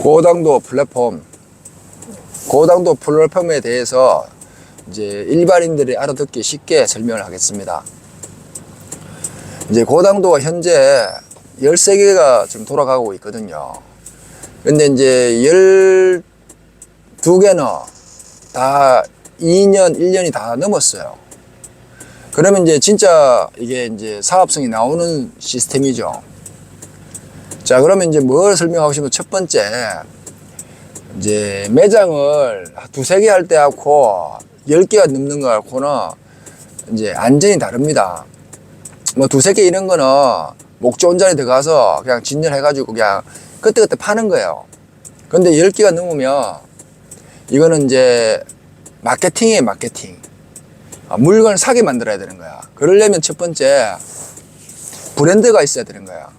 고당도 플랫폼, 고당도 플랫폼에 대해서 이제 일반인들이 알아듣기 쉽게 설명을 하겠습니다. 이제 고당도가 현재 13개가 지금 돌아가고 있거든요. 근데 이제 12개는 다 2년, 1년이 다 넘었어요. 그러면 이제 진짜 이게 이제 사업성이 나오는 시스템이죠. 자, 그러면 이제 뭘 설명하고 싶으면 첫 번째, 이제 매장을 두세 개 할 때 하고 열 개가 넘는 거 하고는 이제 안전이 다릅니다. 뭐 두세 개 이런 거는 목 좋은 자리에 들어가서 그냥 진열해가지고 그냥 그때그때 파는 거예요. 근데 열 개가 넘으면 이거는 이제 마케팅이에요, 마케팅. 아, 물건을 사게 만들어야 되는 거야. 그러려면 첫 번째 브랜드가 있어야 되는 거야.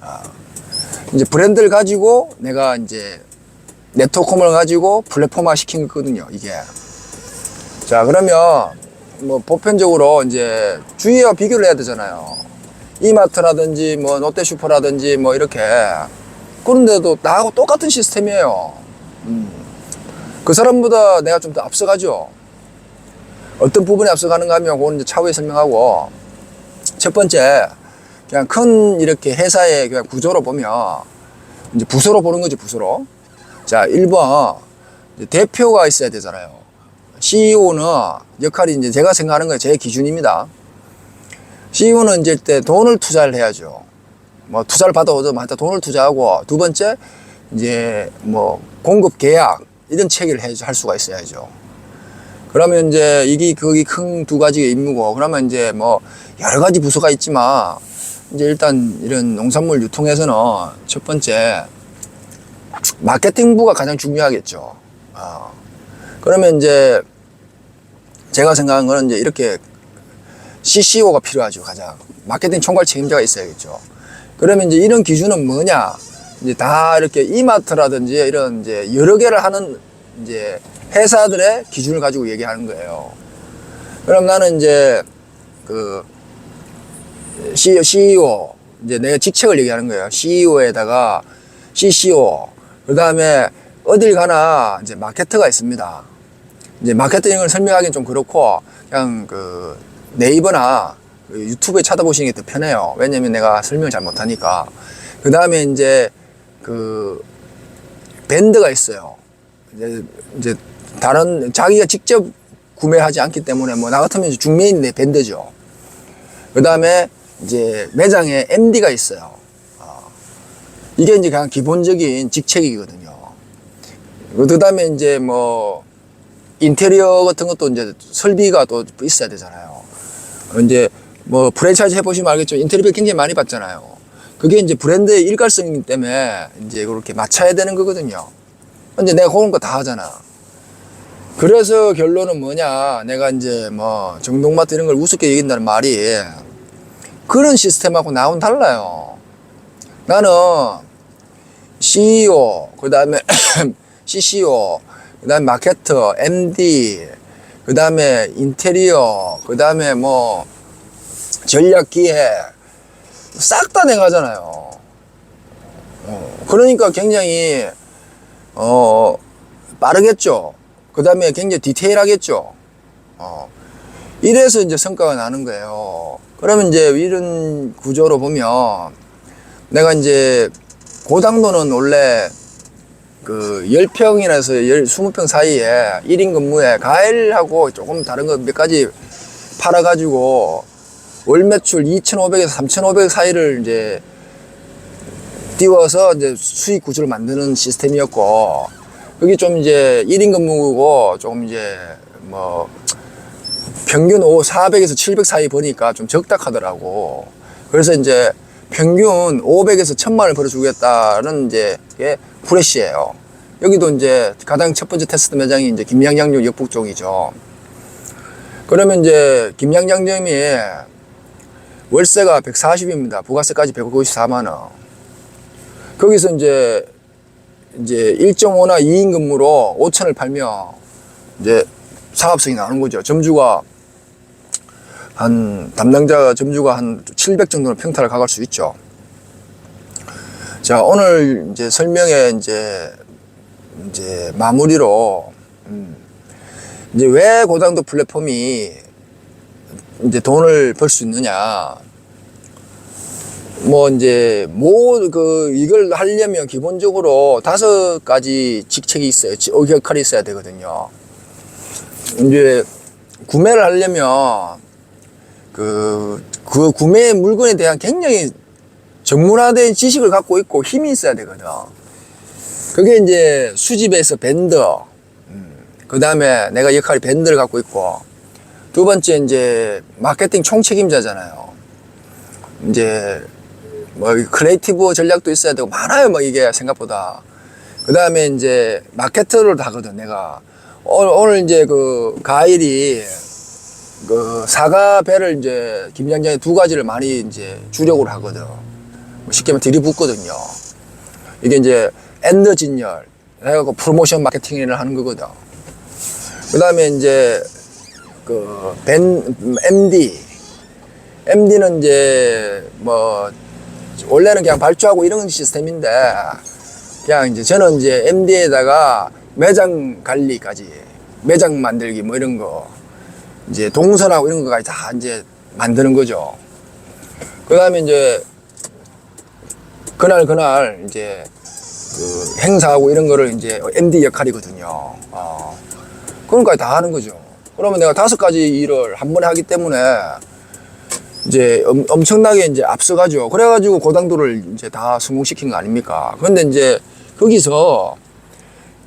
아, 이제 브랜드를 가지고 내가 이제 네트워크를 가지고 플랫폼화 시킨 거거든요, 이게. 자, 그러면 뭐 보편적으로 이제 주위와 비교를 해야 되잖아요. 이마트라든지 뭐 롯데슈퍼라든지 뭐 이렇게 그런데도 나하고 똑같은 시스템이에요. 음. 그 사람보다 내가 좀 더 앞서가죠. 어떤 부분에 앞서가는가 하면 그건 이제 차후에 설명하고 첫 번째 그냥 큰 이렇게 회사의 그냥 구조로 보면 이제 부서로 보는 거지 부서로. 자 1번 대표가 있어야 되잖아요. CEO는 역할이 이제 제가 생각하는 거예요 제 기준입니다. CEO는 이제 때 돈을 투자를 해야죠. 뭐 투자를 받아오든 일단 돈을 투자하고. 두 번째 이제 뭐 공급 계약 이런 체계를 해- 할 수가 있어야죠. 그러면 이제 이게 거기 큰두 가지가 임무고 그러면 이제 뭐 여러 가지 부서가 있지만 이제 일단 이런 농산물 유통에서는 첫 번째 마케팅부가 가장 중요하겠죠. 어. 그러면 이제 제가 생각한 거는 이제 이렇게 CCO가 필요하죠. 가장 마케팅 총괄 책임자가 있어야겠죠. 그러면 이제 이런 기준은 뭐냐? 이제 다 이렇게 이마트라든지 이런 이제 여러 개를 하는 이제 회사들의 기준을 가지고 얘기하는 거예요. 그럼 나는 이제 그 CEO, CEO 이제 내 직책을 얘기하는 거예요. CEO에다가 CCO 그 다음에 어딜 가나 이제 마케터가 있습니다. 이제 마케팅을 설명하기는 좀 그렇고 그냥 그 네이버나 그 유튜브에 찾아보시는 게 더 편해요. 왜냐면 내가 설명을 잘 못하니까. 그 다음에 이제 그 밴드가 있어요. 이제, 이제 다른 자기가 직접 구매하지 않기 때문에 뭐 나 같으면 이제 중매인의 밴드죠. 그 다음에 이제 매장에 MD가 있어요. 어. 이게 이제 그냥 기본적인 직책이거든요. 그 다음에 이제 뭐 인테리어 같은 것도 이제 설비가 또 있어야 되잖아요. 이제 뭐 프랜차이즈 해보시면 알겠죠. 인테리어 굉장히 많이 받잖아요. 그게 이제 브랜드의 일관성이기 때문에 이제 그렇게 맞춰야 되는 거거든요. 근데 내가 그런 거 다 하잖아. 그래서 결론은 뭐냐. 내가 이제 뭐 정동마트 이런 걸 우습게 얘기한다는 말이 그런 시스템하고 나온 달라요. 나는 CEO, 그 다음에 CCO, 그 다음에 마케터, MD, 그 다음에 인테리어, 그 다음에 뭐 전략기획, 싹 다 내가 하잖아요. 어, 그러니까 굉장히, 어, 빠르겠죠. 그 다음에 굉장히 디테일하겠죠. 어, 이래서 이제 성과가 나는 거예요. 그러면 이제 이런 구조로 보면 내가 이제 고당도는 원래 그 10평이라서 10, 20평 사이에 1인 근무에 과일하고 조금 다른 거 몇 가지 팔아가지고 월 매출 2,500에서 3,500 사이를 이제 띄워서 이제 수익 구조를 만드는 시스템이었고 그게 좀 이제 1인 근무고 조금 이제 뭐 평균 5, 400에서 700 사이 버니까 좀 적다 하더라고. 그래서 이제 평균 500에서 1000만 원을 벌어주겠다는 이제 게 프레시예요. 여기도 이제 가장 첫 번째 테스트 매장이 이제 김양장역 역북 쪽이죠. 그러면 이제 김양장점이 월세가 140입니다. 부가세까지 154만 원. 거기서 이제 이제 1.5나 2인 근무로 5천을 팔면 이제 사업성이 나오는 거죠. 점주가 한 담당자 점주가 한 700 정도는 평타를 가갈 수 있죠. 자, 오늘 이제 설명에 이제, 이제 마무리로, 음, 이제 왜 고당도 플랫폼이 이제 돈을 벌 수 있느냐. 뭐 이제 뭐그 이걸 하려면 기본적으로 다섯 가지 직책이 있어요. 지- 어, 역할이 있어야 되거든요. 이제 구매를 하려면 그, 그 구매 물건에 대한 굉장히 전문화된 지식을 갖고 있고 힘이 있어야 되거든. 그게 이제 수집에서 밴더, 그 다음에 내가 역할이 밴드를 갖고 있고, 두 번째 이제 마케팅 총책임자잖아요. 이제 뭐 크리에이티브 전략도 있어야 되고 많아요, 뭐 이게 생각보다. 그 다음에 이제 마케터를 하거든, 내가. 오늘, 오늘 이제 그 가일이 그 사과 배를 이제 김장장에 두 가지를 많이 이제 주력으로 하거든. 뭐 쉽게 말하면 들이붓거든요. 이게 이제 엔더 진열 해갖고 프로모션 마케팅을 하는 거거든. 그 다음에 이제 그 벤, MD. MD는 이제 뭐 원래는 그냥 발주하고 이런 시스템인데 그냥 이제 저는 이제 MD에다가 매장 관리까지 매장 만들기 뭐 이런 거 이제 동선하고 이런 거까지 다 이제 만드는 거죠. 그 다음에 이제 그날 그날 이제 그 행사하고 이런 거를 이제 MD 역할이거든요. 어. 그런까지 다 하는 거죠. 그러면 내가 다섯 가지 일을 한 번에 하기 때문에 이제 엄, 엄청나게 이제 앞서가죠. 그래가지고 고당도를 이제 다 성공시킨 거 아닙니까? 그런데 이제 거기서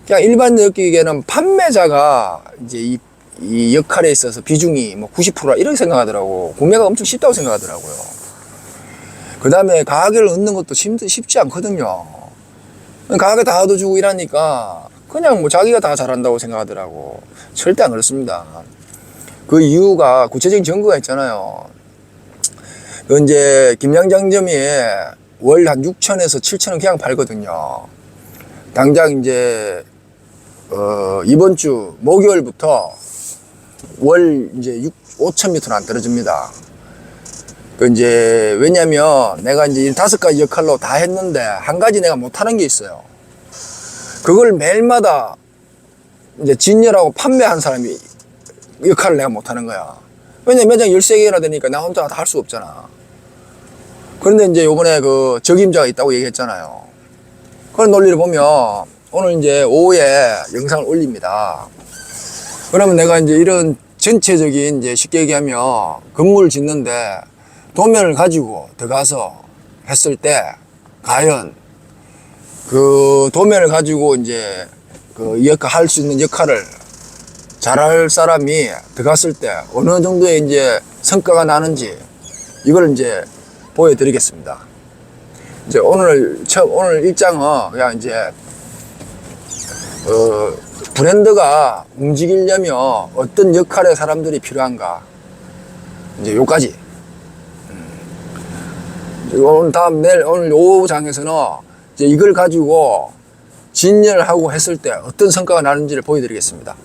그냥 일반 느끼기에는 판매자가 이제 이, 이 역할에 있어서 비중이 뭐 90%라 이렇게 생각하더라고. 구매가 엄청 쉽다고 생각하더라고요. 그 다음에 가격을 얻는 것도 힘- 쉽지 않거든요. 가격 다 얻어주고 이러니까 그냥 뭐 자기가 다 잘한다고 생각하더라고. 절대 안 그렇습니다. 그 이유가 구체적인 증거가 있잖아요. 그 이제 김양장점이 월 한 6천에서 7천원 그냥 팔거든요. 당장 이제 어 이번 주 목요일부터 월 이제 6, 5천 미터는 안 떨어집니다. 그 이제 왜냐면 내가 이제 이 다섯 가지 역할로 다 했는데 한 가지 내가 못하는 게 있어요. 그걸 매일마다 이제 진열하고 판매한 사람이 역할을 내가 못하는 거야. 왜냐면 매장 13개나 되니까 나 혼자 다 할 수 없잖아. 그런데 이제 요번에 그 적임자가 있다고 얘기했잖아요. 그런 논리를 보면 오늘 이제 오후에 영상을 올립니다. 그러면 내가 이제 이런 전체적인 이제 쉽게 얘기하면 건물을 짓는데 도면을 가지고 들어가서 했을 때 과연 그 도면을 가지고 이제 그 역할 할 수 있는 역할을 잘할 사람이 들어갔을 때 어느 정도의 이제 성과가 나는지 이걸 이제 보여드리겠습니다. 이제 오늘 처 오늘 일장은 그냥 이제 어 브랜드가 움직이려면 어떤 역할의 사람들이 필요한가 이제 요까지 음. 오늘 다음 내일 오늘 오후 장에서는 이제 이걸 가지고 진열하고 했을 때 어떤 성과가 나는지를 보여드리겠습니다.